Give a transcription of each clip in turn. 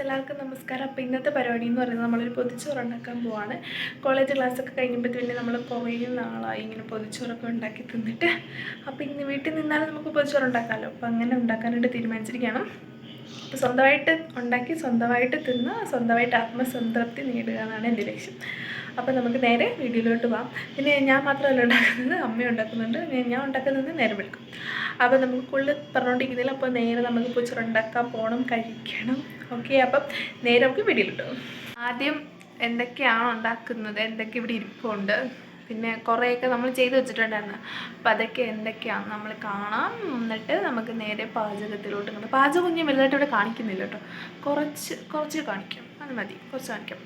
എല്ലാവർക്കും നമസ്കാരം. അപ്പോൾ ഇന്നത്തെ പരിപാടി എന്ന് പറയുന്നത് നമ്മളൊരു പൊതിച്ചോറ് ഉണ്ടാക്കാൻ പോവാണ്. കോളേജ് ക്ലാസ്സൊക്കെ പിന്നെ നമ്മൾ കുറേ നാളായി ഇങ്ങനെ പൊതിച്ചോറൊക്കെ ഉണ്ടാക്കി തിന്നിട്ട്. അപ്പോൾ ഇന്ന് വീട്ടിൽ നിന്നാലും നമുക്ക് പൊതിച്ചോറ് ഉണ്ടാക്കാമല്ലോ അപ്പോൾ അങ്ങനെ ഉണ്ടാക്കാനായിട്ട് തീരുമാനിച്ചിരിക്കണം അപ്പോൾ സ്വന്തമായിട്ട് ഉണ്ടാക്കി സ്വന്തമായിട്ട് തിന്ന് സ്വന്തമായിട്ട് ആത്മസംതൃപ്തി നേടുക എന്നാണ് എന്റെ ലക്ഷ്യം. അപ്പോൾ നമുക്ക് നേരെ വീഡിയോയിലോട്ട് പോകാം പിന്നെ ഞാൻ മാത്രമല്ല ഉണ്ടാക്കുന്നത് അമ്മ ഉണ്ടാക്കുന്നുണ്ട്. ഞാൻ- ഉണ്ടാക്കുന്നത് നേരെ വിളിക്കും. അപ്പോൾ നമുക്ക് കൂടുതൽ പറഞ്ഞുകൊണ്ടിരിക്കുന്നില്ല അപ്പോൾ നേരെ നമുക്ക് പൊച്ചോറ് ഉണ്ടാക്കാൻ പോകണം കഴിക്കണം. ഓക്കെ അപ്പം നേരെ നമുക്ക് പോകാം ആദ്യം എന്തൊക്കെയാണ് ഉണ്ടാക്കുന്നത്? എന്തൊക്കെ ഇവിടെ ഇരിപ്പുണ്ട്? പിന്നെ കുറേയൊക്കെ നമ്മൾ ചെയ്ത് വെച്ചിട്ടുണ്ടായിരുന്നു. അപ്പോൾ അതൊക്കെ എന്തൊക്കെയാണ് നമ്മൾ കാണാം. എന്നിട്ട് നമുക്ക് നേരെ പാചകത്തിലോട്ട് ഇങ്ങോട്ട്. പാചകം ഞാൻ വലുതായിട്ട് ഇവിടെ കാണിക്കുന്നില്ല കേട്ടോ. കുറച്ച് കുറച്ച് കാണിക്കാം. അത് മതി. കുറച്ച് കാണിക്കാം.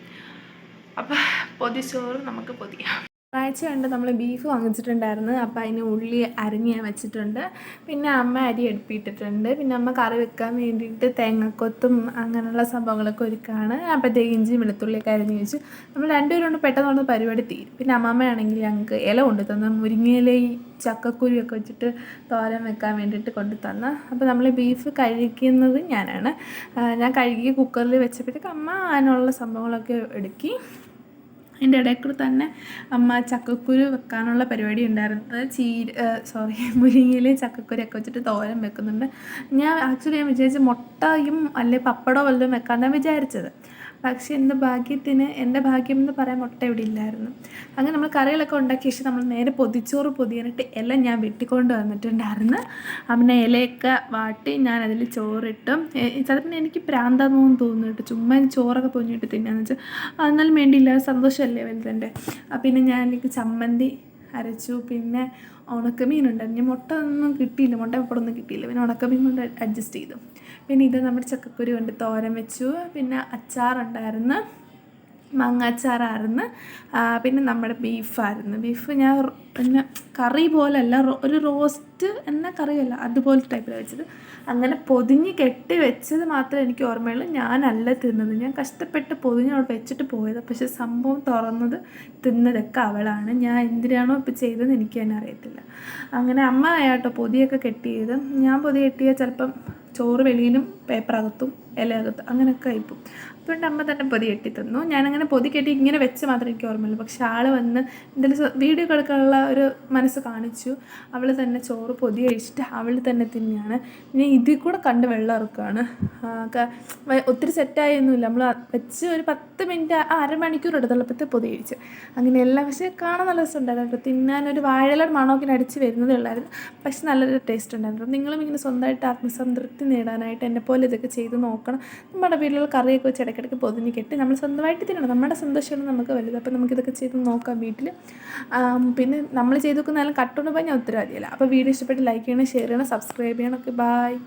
അപ്പോൾ പൊതിച്ചോറ് നമുക്ക് പൊതിയാം. ആഴ്ച കണ്ട് നമ്മൾ ബീഫ് വാങ്ങിച്ചിട്ടുണ്ടായിരുന്നു. അപ്പം അതിന് ഉള്ളി അരിഞ്ഞ് വെച്ചിട്ടുണ്ട്. പിന്നെ അമ്മ അരി എടുപ്പിട്ടിട്ടുണ്ട്. പിന്നെ അമ്മ കറി വെക്കാൻ വേണ്ടിയിട്ട് തേങ്ങക്കൊത്തും അങ്ങനെയുള്ള സംഭവങ്ങളൊക്കെ ഒരുക്കാണ്. അപ്പോഴത്തേക്ക് ഇഞ്ചിയും വെളുത്തുള്ളിയൊക്കെ അരിഞ്ഞ് വെച്ച് നമ്മൾ രണ്ടുപേരും കൊണ്ട് പെട്ടെന്ന് പരിപാടി തീരും. പിന്നെ അമ്മമ്മയാണെങ്കിൽ ഞങ്ങൾക്ക് ഇല കൊണ്ടു തന്ന മുരിങ്ങയിലയും ചക്കക്കുരുവൊക്കെ വെച്ചിട്ട് തോരൻ വെക്കാൻ വേണ്ടിയിട്ട് കൊണ്ടു തന്ന. അപ്പോൾ നമ്മൾ ബീഫ് കഴിക്കുന്നത് ഞാനാണ്. ഞാൻ കഴുകി കുക്കറിൽ വെച്ചപ്പോഴത്തേക്ക് അമ്മ അതിനുള്ള സംഭവങ്ങളൊക്കെ എടുക്കി അതിന്റെ ഇടയ്ക്കൂടെ തന്നെ അമ്മ ചക്കക്കുരു വെക്കാനുള്ള പരിപാടി ഉണ്ടായിരുന്നത് ചീര സോറി മുരിങ്ങയിൽ ചക്കക്കുരൊക്കെ വെച്ചിട്ട് തോരൻ വെക്കുന്നുണ്ട്. ഞാൻ ആക്ച്വലി ഞാൻ വിചാരിച്ച മുട്ടയും അല്ലെ പപ്പടോ വല്ലതും വെക്കാമെന്നാണ് വിചാരിച്ചത്. പക്ഷേ എന്റെ ഭാഗ്യത്തിന് എന്റെ ഭാഗ്യം എന്ന് പറയാൻ മുട്ട ഇവിടെ ഇല്ലായിരുന്നു. അങ്ങനെ നമ്മൾ കറികളൊക്കെ ഉണ്ടാക്കിയ ശേഷം നമ്മൾ നേരെ പൊതിച്ചോറ് പൊതിയാനിട്ട് ഇല ഞാൻ വെട്ടിക്കൊണ്ട് വന്നിട്ടുണ്ടായിരുന്നു. പിന്നെ ഇലയൊക്കെ വാട്ടി ഞാൻ അതിൽ ചോറിട്ടും. ചിലപ്പോൾ എനിക്ക് പ്രാന്താന്ന് തോന്നുന്നു കേട്ടോ. ചുമ്മാ ചോറൊക്കെ പൊഞ്ഞിട്ട് തിന്നാന്ന് വെച്ചാൽ എന്നാലും വേണ്ടിയില്ല. സന്തോഷമല്ലേ വലുതെന്റെ. പിന്നെ ഞാൻ എനിക്ക് ചമ്മന്തി അരച്ചു. പിന്നെ ഉണക്കമീനുണ്ടായിരുന്നു ഞാൻ മുട്ട ഒന്നും കിട്ടിയില്ല. മുട്ട എപ്പോഴൊന്നും കിട്ടിയില്ല. പിന്നെ ഉണക്കമീൻ കൊണ്ട് അഡ്ജസ്റ്റ് ചെയ്തു. പിന്നെ ഇത് നമ്മുടെ ചക്കക്കുരു കൊണ്ട് തോരൻ വെച്ചു. പിന്നെ അച്ചാറുണ്ടായിരുന്നു. മാങ്ങാച്ചാറായിരുന്നു. പിന്നെ നമ്മുടെ ബീഫായിരുന്നു. ബീഫ് ഞാൻ പിന്നെ കറി പോലല്ല ഒരു റോസ്റ്റ് എന്ന കറിയല്ല അതുപോലെ ടൈപ്പിൽ വെച്ചത്. അങ്ങനെ പൊതിഞ്ഞ് കെട്ടി വെച്ചത് മാത്രമേ എനിക്ക് ഓർമ്മയുള്ളൂ. ഞാനല്ല തിന്നത്. ഞാൻ കഷ്ടപ്പെട്ട് പൊതിഞ്ഞ് അവിടെ വെച്ചിട്ട് പോയത്. പക്ഷെ സംഭവം തുറന്നത് തിന്നതൊക്കെ അവളാണ്. ഞാൻ എന്തിനാണോ ഇപ്പോൾ ചെയ്തതെന്ന് എനിക്ക് തന്നെ അറിയത്തില്ല. അങ്ങനെ അമ്മ ആയാട്ടോ പൊതിയൊക്കെ കെട്ടിയത്. ഞാൻ പൊതി കെട്ടിയാൽ ചിലപ്പം ചോറ് വെളിയിലും ഇല അകത്തും അങ്ങനെയൊക്കെ ആയിപ്പോവും. അതുകൊണ്ട് അമ്മ തന്നെ പൊതി കെട്ടി തന്നു. ഞാനങ്ങനെ പൊതി കെട്ടി ഇങ്ങനെ വെച്ച് മാത്രമേ എനിക്ക് ഓർമ്മയുള്ളൂ. പക്ഷെ ആൾ വന്ന് എന്തെങ്കിലും വീഡിയോ എടുക്കാനുള്ള ഒരു മനസ്സ് കാണിച്ചു. അവൾ തന്നെ ചോറ് പൊതി കഴിച്ചിട്ട് അവൾ തന്നെ തിന്നെയാണ് ഇനി ഇതിൽ കൂടെ കണ്ട് വെള്ളം ഇറക്കുകയാണ് ഒത്തിരി സെറ്റായൊന്നുമില്ല നമ്മൾ വെച്ച് ഒരു പത്ത് മിനിറ്റ് അരമണിക്കൂർ എടുത്തുള്ളപ്പോഴത്തെ പൊതി അങ്ങനെ എല്ലാം പക്ഷേ കാണാൻ നല്ല രസമുണ്ടായിരുന്നു തിന്നാനൊരു വാഴയിലൊരു മണമൊക്കെ അടിച്ച് വരുന്നതേ ഉള്ളായിരുന്നു. പക്ഷെ നല്ലൊരു ടേസ്റ്റ് ഉണ്ടായിരുന്നു. നിങ്ങളും ഇങ്ങനെ സ്വന്തമായിട്ട് ആത്മസംതൃപ്തി നേടാനായിട്ട് എന്നെ പോലെ ഇതൊക്കെ ചെയ്ത് നോക്കണം. നമ്മുടെ വീട്ടിലുള്ള കറിയൊക്കെ വെച്ച് ഇടയ്ക്കിടയ്ക്ക് പൊതിഞ്ഞ് കെട്ടി നമ്മൾ സ്വന്തമായിട്ട് തിന്നണം. നമ്മുടെ സന്തോഷമാണ് നമുക്ക് വലുത്. അപ്പോൾ നമുക്കിതൊക്കെ ചെയ്ത് നോക്കാം വീട്ടിൽ പിന്നെ നമ്മൾ ചെയ്ത് നോക്കുന്നാലും കട്ടുകൊണ്ട് പോയി ഞാൻ ഉത്തരവാദിയല്ല. അപ്പോൾ വീഡിയോ ഇഷ്ടപ്പെട്ട് ലൈക്ക് ചെയ്യണം ഷെയർ ചെയ്യണം സബ്സ്ക്രൈബ് ചെയ്യണം. Okay bye